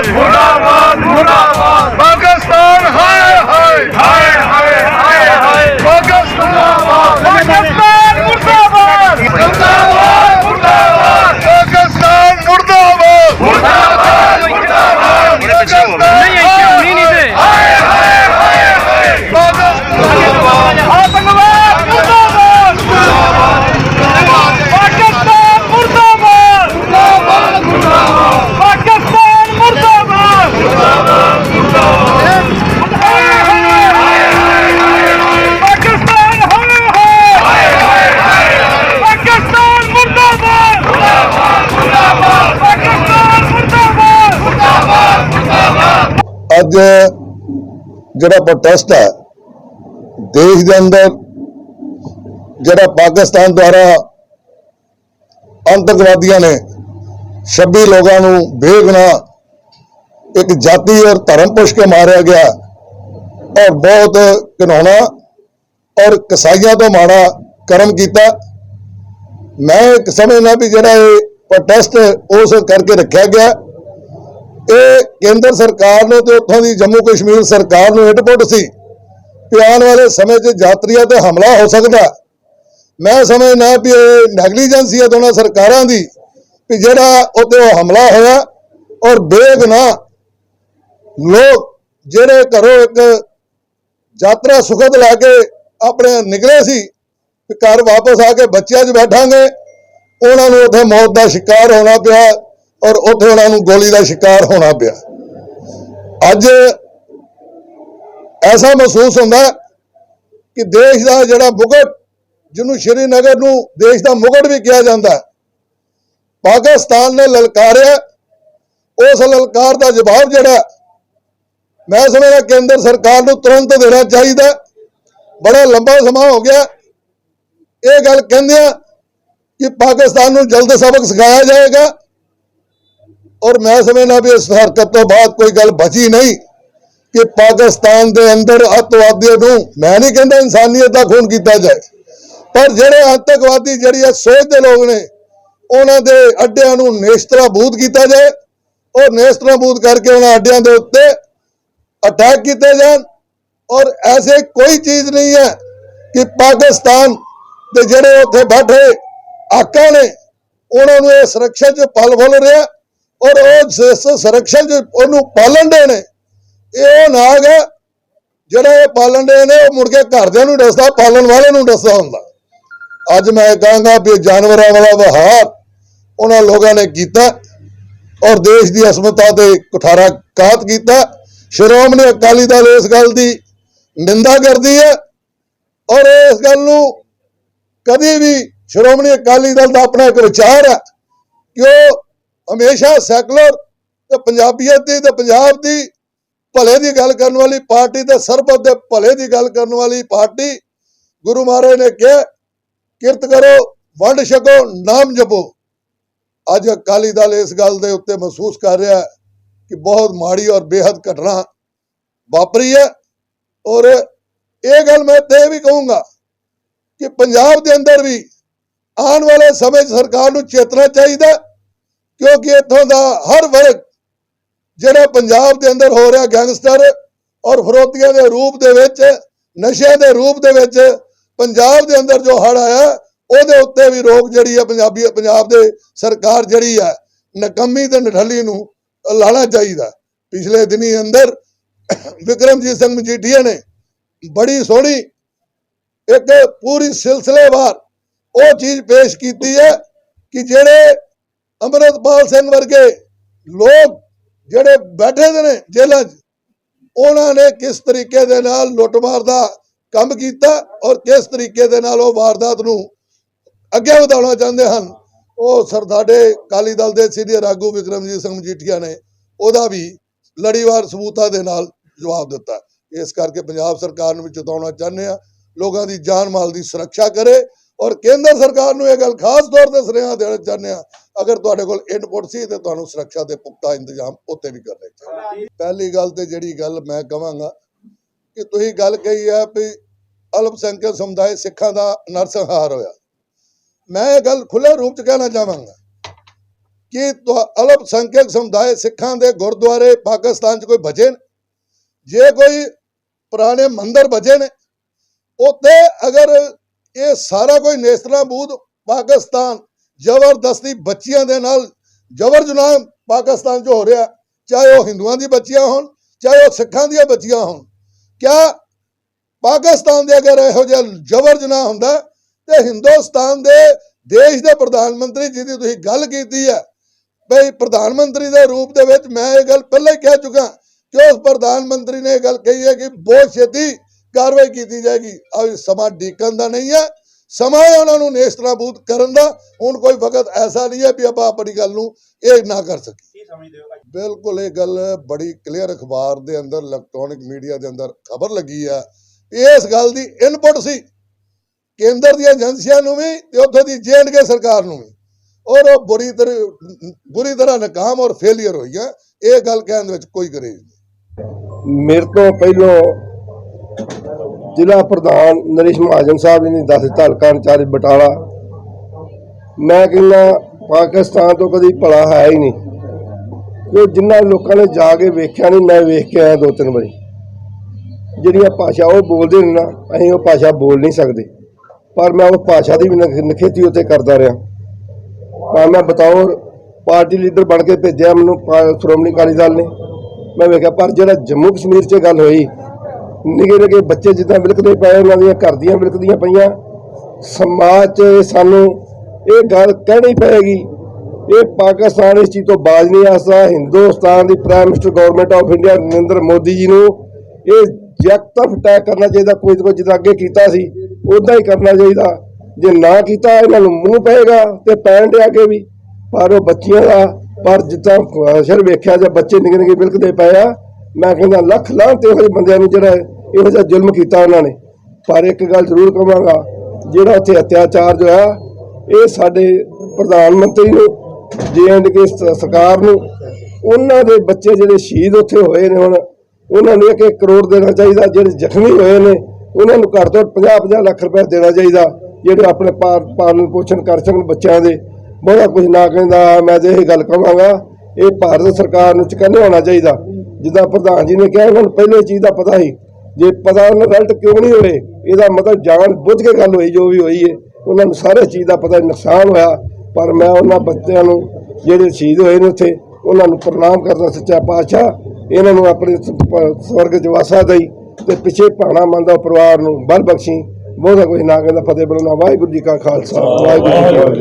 ਮੁਰਦਾਬਾਦ ਮੁਰਦਾਬਾਦ। ਮੁਰਦਾਬਾਦ ਪਾਕਿਸਤਾਨ ਹਾਏ ਹਾਏ। ਹਾਏ ਹਾਏ ਹਾਏ ਹਾਏ। ਪਾਕਿਸਤਾਨ ਪਾਕਿਸਤਾਨ ਮੁਰਦਾਬਾਦ। ਮੁਰਦਾਬਾਦ ਮੁਰਦਾਬਾਦ। ਪਾਕਿਸਤਾਨ ਮੁਰਦਾਬਾਦ। ਮੁਰਦਾਬਾਦ ਮੁਰਦਾਬਾਦ ਨਹੀਂ ਨਹੀਂ ਨਹੀਂ ਤੇ ਹਾਏ ਹਾਏ ਹਾਏ ਹਾਏ ਪਾਕਿਸਤਾਨ ਆਤੰਕਵਾਦ ਮੁਰਦਾਬਾਦ ਪਾਕਿਸਤਾਨ ਮੁਰਦਾਬਾਦ ਮੁਰਦਾਬਾਦ ਮੁਰਦਾਬਾਦ ਪਾਕਿਸਤਾਨ ਮੁਰਦਾਬਾਦ ਮੁਰਦਾਬਾਦ ਮੁਰਦਾਬਾਦ ਪਾਕਿਸਤਾਨ ਹਾਏ ਹਾਏ ਪਾਕਿਸਤਾਨ ਮੁਰਦਾਬਾਦ ਮੁਰਦਾਬਾਦ ਮੁਰਦਾਬਾਦ ਪਾਕਿਸਤਾਨ ਮੁਰਦਾਬਾਦ ਅੱਜ ਜਿਹੜਾ ਪ੍ਰੋਟੈਸਟ ਹੈ, ਦੇਸ਼ ਦੇ ਅੰਦਰ ਜਿਹੜਾ ਪਾਕਿਸਤਾਨ ਦੁਆਰਾ ਅੰਤਕਵਾਦੀਆਂ ਨੇ 26 ਲੋਕਾਂ ਨੂੰ ਬੇਗੁਨਾਹ ਇੱਕ ਜਾਤੀ ਔਰ ਧਰਮ ਪੁੱਛ ਕੇ ਮਾਰਿਆ ਗਿਆ ਔਰ ਬਹੁਤ ਘਿਨਾਉਣਾ ਔਰ ਕਸਾਈਆਂ ਤੋਂ ਮਾੜਾ ਕਰਮ ਕੀਤਾ। ਮੈਂ ਇੱਕ ਸਮਝਦਾ ਵੀ ਜਿਹੜਾ ਇਹ ਪ੍ਰੋਟੈਸਟ ਉਸ ਕਰਕੇ ਰੱਖਿਆ ਗਿਆ। ਇਹ ਕੇਂਦਰ ਸਰਕਾਰ ਨੂੰ ਤੇ ਉੱਥੋਂ ਦੀ ਜੰਮੂ ਕਸ਼ਮੀਰ ਸਰਕਾਰ ਨੂੰ ਇਨਪੁਟ ਸੀ ਕਿ ਆਉਣ ਵਾਲੇ ਸਮੇਂ 'ਚ ਯਾਤਰੀਆਂ ਤੇ ਹਮਲਾ ਹੋ ਸਕਦਾ ਮੈਂ ਸਮਝਦਾ ਵੀ ਇਹ ਨੈਗਲੀਜੈਂਸੀ ਹੈ ਦੋਨਾਂ ਸਰਕਾਰਾਂ ਦੀ ਵੀ ਜਿਹੜਾ ਉੱਤੇ ਉਹ ਹਮਲਾ ਹੋਇਆ ਔਰ ਬੇਗਨਾਹ ਲੋਕ ਜਿਹੜੇ ਘਰੋਂ ਇੱਕ ਯਾਤਰਾ ਸੁਖਦ ਲੈ ਕੇ ਆਪਣੇ ਨਿਕਲੇ ਸੀ ਵੀ ਘਰ ਵਾਪਸ ਆ ਕੇ ਬੱਚਿਆਂ 'ਚ ਬੈਠਾਂਗੇ, ਉਹਨਾਂ ਨੂੰ ਉੱਥੇ ਮੌਤ ਦਾ ਸ਼ਿਕਾਰ ਹੋਣਾ ਪਿਆ ਔਰ ਉੱਥੇ ਉਹਨਾਂ ਨੂੰ ਗੋਲੀ ਦਾ ਸ਼ਿਕਾਰ ਹੋਣਾ ਪਿਆ। ਅੱਜ ਐਸਾ ਮਹਿਸੂਸ ਹੁੰਦਾ ਕਿ ਦੇਸ਼ ਦਾ ਜਿਹੜਾ ਮੁਗਟ ਜਿਹਨੂੰ ਸ਼੍ਰੀਨਗਰ ਨੂੰ ਦੇਸ਼ ਦਾ ਮੁਗਟ ਵੀ ਕਿਹਾ ਜਾਂਦਾ ਹੈ, ਪਾਕਿਸਤਾਨ ਨੇ ਲਲਕਾਰਿਆ। ਉਸ ਲਲਕਾਰ ਦਾ ਜਵਾਬ ਜਿਹੜਾ ਮੈਂ ਸਮਝਦਾ ਕੇਂਦਰ ਸਰਕਾਰ ਨੂੰ ਤੁਰੰਤ ਦੇਣਾ ਚਾਹੀਦਾ ਬੜਾ ਲੰਬਾ ਸਮਾਂ ਹੋ ਗਿਆ। ਇਹ ਗੱਲ ਕਹਿੰਦੇ ਕਹਿੰਦਿਆਂ ਕਿ ਪਾਕਿਸਤਾਨ ਨੂੰ ਜਲਦ ਸਬਕ ਸਿਖਾਇਆ ਜਾਏਗਾ। ਔਰ ਮੈਂ ਸਮਝਣਾ ਵੀ ਇਸ ਹਰਕਤ ਤੋਂ ਬਾਅਦ ਕੋਈ ਗੱਲ ਬਚੀ ਨਹੀਂ ਕਿ ਪਾਕਿਸਤਾਨ ਦੇ ਅੰਦਰ ਅੱਤਵਾਦੀਆਂ ਨੂੰ, ਮੈਂ ਨਹੀਂ ਕਹਿੰਦਾ ਇਨਸਾਨੀਅਤ ਦਾ ਖੂਨ ਕੀਤਾ ਜਾਏ, ਪਰ ਜਿਹੜੇ ਆਤੰਕਵਾਦੀ, ਜਿਹੜੀ ਇਹ ਸੋਚਦੇ ਲੋਕ ਨੇ, ਉਹਨਾਂ ਦੇ ਅੱਡਿਆਂ ਨੂੰ ਨੇਸ਼ਤਰਾਬੂਤ ਕੀਤਾ ਜਾਏ ਔਰ ਨੇਸ਼ਤਰਾਬੂਤ ਕਰਕੇ ਉਹਨਾਂ ਅੱਡਿਆਂ ਦੇ ਉੱਤੇ ਅਟੈਕ ਕੀਤੇ ਜਾਣ। ਔਰ ਐਸੇ ਕੋਈ ਚੀਜ਼ ਨਹੀਂ ਹੈ ਕਿ ਪਾਕਿਸਤਾਨ ਦੇ ਜਿਹੜੇ ਉੱਥੇ ਬੈਠੇ ਆਕਾ ਨੇ, ਉਹਨਾਂ ਨੂੰ ਇਹ ਸੁਰੱਖਿਆ 'ਚ ਪਲ ਫੁੱਲ ਰਿਹਾ। ਔਰ ਉਹ ਜਿਸ ਸੁਰੱਖਿਆ 'ਚ ਉਹਨੂੰ ਪਾਲਣ ਦੇ ਨੇ, ਇਹ ਉਹ ਨਾਗ ਹੈ, ਜਿਹੜਾ ਇਹ ਪਾਲਣ ਦੇ ਨੇ, ਉਹ ਮੁੜ ਕੇ ਘਰਦਿਆਂ ਨੂੰ ਦੱਸਦਾ, ਪਾਲਣ ਵਾਲੇ ਨੂੰ ਦੱਸਦਾ ਹੁੰਦਾ। ਅੱਜ ਮੈਂ ਕਹਾਂਗਾ ਵੀ ਜਾਨਵਰਾਂ ਵਾਲਾ ਵਿਹਾਰ ਉਹਨਾਂ ਲੋਕਾਂ ਨੇ ਕੀਤਾ ਔਰ ਦੇਸ਼ ਦੀ ਅਸਮਤਾ ਤੇ ਕੁਠਾਰਾ ਕਾਤ ਕੀਤਾ। ਸ਼੍ਰੋਮਣੀ ਅਕਾਲੀ ਦਲ ਇਸ ਗੱਲ ਦੀ ਨਿੰਦਾ ਕਰਦੀ ਹੈ ਔਰ ਇਸ ਗੱਲ ਨੂੰ ਕਦੇ ਵੀ ਸ਼੍ਰੋਮਣੀ ਅਕਾਲੀ ਦਲ ਦਾ ਆਪਣਾ ਇੱਕ ਵਿਚਾਰ ਹੈ ਕਿ ਉਹ ਹਮੇਸ਼ਾ ਸੈਕੂਲਰ ਤੇ ਪੰਜਾਬੀਅਤ ਦੀ ਤੇ ਪੰਜਾਬ ਦੀ ਭਲੇ ਦੀ ਗੱਲ ਕਰਨ ਵਾਲੀ ਪਾਰਟੀ ਤੇ ਸਰਬੱਤ ਦੇ ਭਲੇ ਦੀ ਗੱਲ ਕਰਨ ਵਾਲੀ ਪਾਰਟੀ, ਗੁਰੂ ਮਹਾਰਾਜ ਨੇ ਕਿਹਾ, ਕਿਰਤ ਕਰੋ, ਵੰਡ ਛਕੋ, ਨਾਮ ਜਪੋ। ਅੱਜ ਅਕਾਲੀ ਦਲ ਇਸ ਗੱਲ ਦੇ ਉੱਤੇ ਮਹਿਸੂਸ ਕਰ ਰਿਹਾ ਕਿ ਬਹੁਤ ਮਾੜੀ ਔਰ ਬੇਹੱਦ ਘਟਨਾ ਵਾਪਰੀ ਹੈ ਔਰ ਇਹ ਗੱਲ ਮੈਂ ਤੇ ਵੀ ਕਹੂੰਗਾ ਕਿ ਪੰਜਾਬ ਦੇ ਅੰਦਰ ਵੀ ਆਉਣ ਵਾਲੇ ਸਮੇਂ 'ਚ ਸਰਕਾਰ ਨੂੰ ਚੇਤਨਾ ਚਾਹੀਦਾ ਕਿਉਂਕਿ ਇੱਥੋਂ ਦਾ ਹਰ ਵਰਗ ਜਿਹੜਾ ਪੰਜਾਬ ਦੇ ਅੰਦਰ ਹੋ ਰਿਹਾ ਗੈਂਗਸਟਰ ਔਰ ਫਰੋਤੀਆਂ ਦੇ ਰੂਪ ਦੇ ਵਿੱਚ, ਨਸ਼ਿਆਂ ਦੇ ਰੂਪ ਦੇ ਵਿੱਚ, ਪੰਜਾਬ ਦੇ ਅੰਦਰ ਜੋ ਹੜ ਆਇਆ, ਉਹਦੇ ਉੱਤੇ ਵੀ ਰੋਕ ਜਿਹੜੀ ਹੈ ਪੰਜਾਬੀ, ਪੰਜਾਬ ਦੇ ਸਰਕਾਰ ਜਿਹੜੀ ਹੈ ਨਕਮੀ ਤੇ ਨਠੱਲੀ ਨੂੰ ਲਾਣਾ ਚਾਹੀਦਾ। ਪਿਛਲੇ ਦਿਨੀ ਅੰਦਰ ਵਿਕਰਮਜੀਤ ਸਿੰਘ ਮਜੀਠੀਆ ਨੇ ਬੜੀ ਸੋਹਣੀ ਇੱਕ ਪੂਰੀ ਸਿਲਸਿਲੇਵਾਰ ਉਹ ਚੀਜ਼ ਪੇਸ਼ ਕੀਤੀ ਹੈ ਕਿ ਜਿਹੜੇ ਅਮਰਤਪਾਲ ਸਿੰਘ ਵਰਗੇ ਲੋਕ ਜਿਹੜੇ ਬੈਠੇ ਦੇ ਨੇ ਜੇਲ੍ਹਾਂ 'ਚ, ਉਹਨਾਂ ਨੇ ਕਿਸ ਤਰੀਕੇ ਦੇ ਨਾਲ ਲੁੱਟਮਾਰ ਦਾ ਕੰਮ ਕੀਤਾ ਔਰ ਕਿਸ ਤਰੀਕੇ ਦੇ ਨਾਲ ਉਹ ਵਾਰਦਾਤ ਨੂੰ ਅੱਗੇ ਵਧਾਉਣਾ ਚਾਹੁੰਦੇ ਹਨ, ਉਹ ਸਰ ਸਾਡੇ ਕਾਲੀ ਦਲ ਦੇ ਸੀਨੀਅਰ ਆਗੂ ਵਿਕਰਮਜੀਤ ਸਿੰਘ ਮਜੀਠੀਆ ਨੇ ਉਹਦਾ ਵੀ ਲੜੀਵਾਰ ਸਬੂਤਾਂ ਦੇ ਨਾਲ ਜਵਾਬ ਦਿੱਤਾ। ਇਸ ਕਰਕੇ ਪੰਜਾਬ ਸਰਕਾਰ ਨੂੰ ਵੀ ਚੇਤਾਉਣਾ ਚਾਹੁੰਦੇ ਆ ਲੋਕਾਂ ਦੀ ਜਾਨ ਮਾਲ ਦੀ ਸੁਰੱਖਿਆ ਕਰੇ ਔਰ ਕੇਂਦਰ ਸਰਕਾਰ ਨੂੰ ਇਹ ਗੱਲ ਖਾਸ ਤੌਰ ਤੇ ਸੁਨੇਹਾ ਦੇਣਾ ਚਾਹੁੰਦੇ ਆ ਅਗਰ ਤੁਹਾਡੇ ਕੋਲ ਇਨਪੁਟ ਸੀ ਤੇ ਤੁਹਾਨੂੰ ਸੁਰੱਖਿਆ ਦੇ ਪੁਖਤਾ ਇੰਤਜ਼ਾਮ ਉੱਤੇ ਵੀ ਕਰਨੇ ਚਾਹੀਦੇ। ਪਹਿਲੀ ਗੱਲ ਤੇ ਜਿਹੜੀ ਗੱਲ ਮੈਂ ਕਹਾਂਗਾ ਕਿ ਤੁਸੀਂ ਗੱਲ ਕਹੀ ਹੈ ਵੀ ਅਲਪਸੰਖਿਅਕ ਸਮੁਦਾਇ ਸਿੱਖਾਂ ਦਾ ਨਰਸੰਹਾਰ ਹੋਇਆ। ਮੈਂ ਇਹ ਗੱਲ ਖੁੱਲੇ ਰੂਪ ਚ ਕਹਿਣਾ ਚਾਹਾਂਗਾ ਕਿ ਅਲਪਸੰਖਿਅਕ ਸਮੁਦਾਇ ਸਿੱਖਾਂ ਤੁਹਾ- ਅਲਪ ਸਮੁਦਾਇ ਸਿੱਖਾਂ ਦੇ ਗੁਰਦੁਆਰੇ ਪਾਕਿਸਤਾਨ 'ਚ ਕੋਈ ਬਚੇ ਨੇ? ਜੇ ਕੋਈ ਪੁਰਾਣੇ ਮੰਦਿਰ ਬਚੇ ਨੇ, ਉੱਥੇ ਅਗਰ ਇਹ ਸਾਰਾ ਕੋਈ ਨੇਸਤਨਾਬੂਦ ਪਾਕਿਸਤਾਨ, ਜ਼ਬਰਦਸਤੀ ਬੱਚੀਆਂ ਦੇ ਨਾਲ ਜ਼ਬਰ ਜੁਨਾਹ ਪਾਕਿਸਤਾਨ 'ਚ ਹੋ ਰਿਹਾ, ਚਾਹੇ ਉਹ ਹਿੰਦੂਆਂ ਦੀ ਬੱਚੀਆਂ ਹੋਣ, ਚਾਹੇ ਉਹ ਸਿੱਖਾਂ ਦੀਆਂ ਬੱਚੀਆਂ ਹੋਣ। ਕਿਆ ਪਾਕਿਸਤਾਨ ਦੇ ਅਗਰ ਇਹੋ ਜਿਹਾ ਜ਼ਬਰ ਜਨਾਹ ਹੁੰਦਾ ਤੇ ਹਿੰਦੁਸਤਾਨ ਦੇ ਦੇਸ਼ ਦੇ ਪ੍ਰਧਾਨ ਮੰਤਰੀ ਜਿਹਦੀ ਤੁਸੀਂ ਗੱਲ ਕੀਤੀ ਹੈ, ਬਈ ਪ੍ਰਧਾਨ ਮੰਤਰੀ ਦੇ ਰੂਪ ਦੇ ਵਿੱਚ ਮੈਂ ਇਹ ਗੱਲ ਪਹਿਲਾਂ ਹੀ ਕਹਿ ਚੁੱਕਾ ਕਿ ਉਸ ਪ੍ਰਧਾਨ ਮੰਤਰੀ ਨੇ ਇਹ ਗੱਲ ਕਹੀ ਹੈ ਕਿ ਬਹੁਤ ਛੇਤੀ ਕਾਰਵਾਈ ਕੀਤੀ ਜਾਏਗੀ। ਅਬ ਸਮਾਂ ਡੀਕਨ ਦਾ ਨਹੀਂ ਹੈ। ਸਮਾਂ ਹੈ ਉਹਨਾਂ ਨੂੰ ਨੇਸਤਨਾਬੂਦ ਕਰਨ ਦਾ। ਹੁਣ ਕੋਈ ਵਕਤ ਐਸਾ ਨਹੀਂ ਹੈ ਵੀ ਆਪਾਂ ਆਪਣੀ ਗੱਲ ਨੂੰ ਇਹ ਨਾ ਕਰ ਸਕੀਏ। ਕੀ ਸਮਝਦੇ ਹੋ ਅੱਜ ਬਿਲਕੁਲ ਇਹ ਗੱਲ ਬੜੀ ਕਲੀਅਰ ਅਖਬਾਰ ਦੇ ਅੰਦਰ ਇਲੈਕਟ੍ਰੋਨਿਕ ਮੀਡੀਆ ਦੇ ਅੰਦਰ ਖਬਰ ਲੱਗੀ ਆ। ਇਸ ਗੱਲ ਦੀ ਇਨਪੁਟ ਸੀ। ਕੇਂਦਰ ਦੀਆਂ ਏਜੰਸੀਆਂ ਨੂੰ ਵੀ ਤੇ ਉੱਥੋਂ ਦੀ ਕੇ ਸਰਕਾਰ ਨੂੰ ਵੀ। ਔਰ ਉਹ ਬੁਰੀ ਤਰ੍ਹਾਂ ਬੁਰੀ ਤਰ੍ਹਾਂ ਨਾਕਾਮ ਔਰ ਫੇਲਿਅਰ ਹੋਈਆਂ। ਇਹ ਗੱਲ ਕਹਿਣ ਦੇ ਵਿੱਚ ਕੋਈ ਗਰੇਜ ਨਹੀਂ। ਮੇਰੇ ਤੋਂ ਪਹਿਲੋਂ ਜ਼ਿਲ੍ਹਾ ਪ੍ਰਧਾਨ ਨਰੇਸ਼ ਮਹਾਜਨ ਸਾਹਿਬ ਜੀ ਨੇ ਦੱਸ ਦਿੱਤਾ, ਹਲਕਾ ਇੰਚਾਰਜ ਬਟਾਲਾ। ਮੈਂ ਕਹਿੰਦਾ, ਪਾਕਿਸਤਾਨ ਤੋਂ ਕਦੀ ਭਲਾ ਹੈ ਹੀ ਨਹੀਂ। ਕਿ ਜਿਨ੍ਹਾਂ ਲੋਕਾਂ ਨੇ ਜਾ ਕੇ ਵੇਖਿਆ ਨਹੀਂ, ਮੈਂ ਵੇਖ ਕੇ ਆਇਆ ਦੋ ਤਿੰਨ ਵਾਰੀ। ਜਿਹੜੀਆਂ ਭਾਸ਼ਾ ਉਹ ਬੋਲਦੇ ਨੇ ਨਾ, ਅਸੀਂ ਉਹ ਭਾਸ਼ਾ ਬੋਲ ਨਹੀਂ ਸਕਦੇ। ਪਰ ਮੈਂ ਉਹ ਭਾਸ਼ਾ ਦੀ ਵੀ ਨਖ- ਨਿਖੇਧੀ ਉੱਤੇ ਕਰਦਾ ਰਿਹਾ। ਪਰ ਮੈਂ ਬਤੌਰ ਪਾਰਟੀ ਲੀਡਰ ਬਣ ਕੇ ਭੇਜਿਆ, ਮੈਨੂੰ ਸ਼੍ਰੋਮਣੀ ਅਕਾਲੀ ਦਲ ਨੇ। ਮੈਂ ਵੇਖਿਆ, ਪਰ ਜਿਹੜਾ ਜੰਮੂ ਕਸ਼ਮੀਰ 'ਚ ਗੱਲ ਹੋਈ ਨਿੱਕੇ ਨਿੱਕੇ ਬੱਚੇ ਜਿੱਦਾਂ ਵਿਲਕਦੇ ਪਏ, ਉਹਨਾਂ ਦੀਆਂ ਘਰ ਦੀਆਂ ਵਿਲਕਦੀਆਂ ਪਈਆਂ। ਸਮਾਜ 'ਚ ਸਾਨੂੰ ਇਹ ਗੱਲ ਕਹਿਣੀ ਪਏਗੀ, ਇਹ ਪਾਕਿਸਤਾਨ ਇਸ ਚੀਜ਼ ਤੋਂ ਬਾਜ਼ ਨਹੀਂ ਆਸਾ ਹਿੰਦੁਸਤਾਨ ਦੀ prime minister government of India Narendra Modi ji ਨੂੰ ਇਹ ਜਗਤਫ ਅਟੈਕ ਕਰਨਾ ਚਾਹੀਦਾ, ਕੋਈ ਨਾ ਕੋਈ ਜਿੱਦਾਂ ਅੱਗੇ ਕੀਤਾ ਸੀ ਉਦਾਂ ਹੀ ਕਰਨਾ ਚਾਹੀਦਾ। ਜੇ ਨਾ ਕੀਤਾ, ਇਹਨਾਂ ਨੂੰ ਮੂੰਹ ਪਏਗਾ ਤੇ ਪੈਣ ਦੇ ਅੱਗੇ ਵੀ। ਪਰ ਉਹ ਬੱਚੀਆਂ ਦਾ, ਪਰ ਜਿੱਦਾਂ ਸਰ ਵੇਖਿਆ ਜਾਂ ਬੱਚੇ ਨਿੱਕੇ ਨਿੱਕੇ ਬਿਲਕਦੇ ਪਏ ਆ ਮੈਂ ਕਹਿੰਦਾ, ਲੱਖ ਲਾਹਨਤ 'ਤੇ ਜਿਹੇ ਬੰਦਿਆਂ ਨੂੰ ਜਿਹੜਾ ਇਹੋ ਜਿਹਾ ਜ਼ੁਲਮ ਕੀਤਾ ਉਹਨਾਂ ਨੇ। ਪਰ ਇੱਕ ਗੱਲ ਜ਼ਰੂਰ ਕਹਾਂਗਾ, ਜਿਹੜਾ ਉੱਥੇ ਅਤਿਆਚਾਰ ਜੋ ਆ, ਇਹ ਸਾਡੇ ਪ੍ਰਧਾਨ ਮੰਤਰੀ ਨੂੰ, ਜੇ ਕੇ ਸਰਕਾਰ ਨੂੰ, ਉਹਨਾਂ ਦੇ ਬੱਚੇ ਜਿਹੜੇ ਸ਼ਹੀਦ ਉੱਥੇ ਹੋਏ ਨੇ ਹੁਣ, ਉਹਨਾਂ ਨੂੰ ਇੱਕ ਇੱਕ ਕਰੋੜ ਦੇਣਾ ਚਾਹੀਦਾ, ਜਿਹੜੇ ਜ਼ਖਮੀ ਹੋਏ ਨੇ, ਉਹਨਾਂ ਨੂੰ ਘੱਟ ਤੋਂ 50-50 ਲੱਖ ਰੁਪਏ ਦੇਣਾ ਚਾਹੀਦਾ, ਜਿਹੜੇ ਆਪਣੇ ਪਾਲ ਪਾਲਣ ਪੋਸ਼ਣ ਕਰ ਸਕਣ ਬੱਚਿਆਂ ਦੇ। ਬਹੁਤਾ ਕੁਝ ਨਾ ਕਹਿੰਦਾ, ਮੈਂ ਤੇ ਇਹ ਗੱਲ ਕਹਾਂਗਾ, ਇਹ ਭਾਰਤ ਸਰਕਾਰ ਨੂੰ ਚਕੰਨੇ ਹੋਣਾ ਚਾਹੀਦਾ। ਜਿੱਦਾਂ ਪ੍ਰਧਾਨ ਜੀ ਨੇ ਕਿਹਾ ਉਹਨਾਂ ਨੂੰ ਪਹਿਲੇ ਚੀਜ਼ ਦਾ ਪਤਾ ਸੀ। ਜੇ ਪਤਾ ਉਹਨਾਂ ਰਿਜ਼ਲਟ ਕਿਉਂ ਨਹੀਂ ਹੋਏ ਇਹਦਾ ਮਤਲਬ ਜਾਣ ਬੁੱਝ ਕੇ ਗੱਲ ਹੋਈ, ਜੋ ਵੀ ਹੋਈ ਹੈ ਉਹਨਾਂ ਨੂੰ ਸਾਰੇ ਚੀਜ਼ ਦਾ ਪਤਾ ਨੁਕਸਾਨ ਹੋਇਆ। ਪਰ ਮੈਂ ਉਹਨਾਂ ਬੱਚਿਆਂ ਨੂੰ, ਜਿਹੜੇ ਸ਼ਹੀਦ ਹੋਏ ਨੇ ਉੱਥੇ, ਉਹਨਾਂ ਨੂੰ ਪ੍ਰਣਾਮ ਕਰਦਾ ਸੱਚਾ ਪਾਤਸ਼ਾਹ। ਇਹਨਾਂ ਨੂੰ ਆਪਣੇ ਸਵਰਗ ਚ ਵਾਸਾ ਦੇਈ ਤੇ ਪਿੱਛੇ ਭਾਣਾ ਮੰਦਾ ਪਰਿਵਾਰ ਨੂੰ ਬਲ ਬਖਸ਼ੀ। ਬਹੁਤਾ ਕੋਈ ਨਾ ਕਹਿੰਦਾ ਫਤਿਹ ਬੁਲਾਉਣਾ। ਵਾਹਿਗੁਰੂ ਜੀ ਕਾ ਖਾਲਸਾ, ਵਾਹਿਗੁਰੂ ਜੀ ਕੀ ਫਤਿਹ।